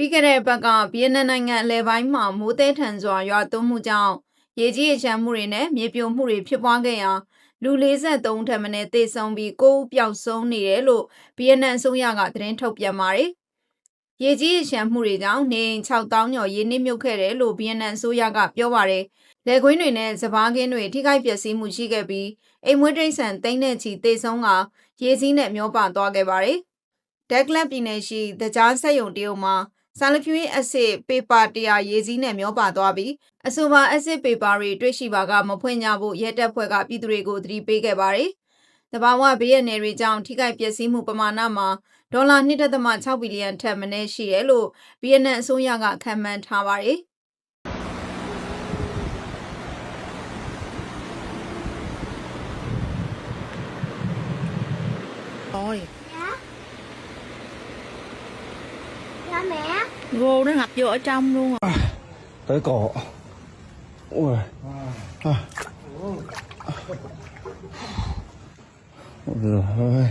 ပြီးခဲ့တဲ့ဘက်ကဗီယက်နမ်နိုင်ငံအလဲပိုင်းမှာမိုးသည်ထန်စွာရွာသွန်းမှုကြောင့်ရေကြီးရေချမ်းမှုတွေနဲ့မြေပြိုမှုတွေဖြစ်ပွားခဲ့ရာလူ43ထက်မနည်းသေဆုံးပြီး9ဦးပျောက်ဆုံးနေတယ်လို့ဗီယက်နမ်အစိုးရကသတင်းထုတ်ပြန်ပါတယ်။ရေကြီးရေချမ်းမှုတွေကြောင့်နေအိမ်6000ကျော်ရေနစ်မြုပ်ခဲ့တယ်လို့ဗီယက်နမ်အစိုးရကပြောပါတယ်။လက်ကွင်းတွေနဲ့စပားကင်းတွေထိခိုက်ပျက်စီးမှုရှိခဲ့ပြီးအိမ်မွေးတိရစ္ဆာန်တိမ့်တဲ့ချီသေဆုံးကရေစီးနဲ့မျောပါသွားခဲ့ပါတယ်။ဒက်ကလပ်ပြည်နယ်ရှိတကြားဆက်ယုံတရုတ်မှာ ဆာလဖြူရင်းအက်ဆစ်ပေပါ100ရေးစည်းနဲ့မျောပါသွားပြီးအဆိုပါအက်ဆစ်ပေပါတွေတွေ့ရှိပါကမဖွင့်ကြဖို့ရဲတပ်ဖွဲ့ကပြည်သူတွေကိုသတိပေးခဲ့ပါတယ်။တဘာဝဘေးရန်နယ်တွေကြောင့်ထိခိုက်ပျက်စီးမှုပမာဏမှာဒေါ်လာ1.6ဘီလီယံထက်မနည်းရှိတယ်လို့ဗီယက်နမ်အစိုးရကခန့်မှန်းထားပါတယ်။ rồi Dạ Dạ mẹ gô nó ngập vô ở trong luôn rồi tới cổ. Ui. À. ôi giời ơi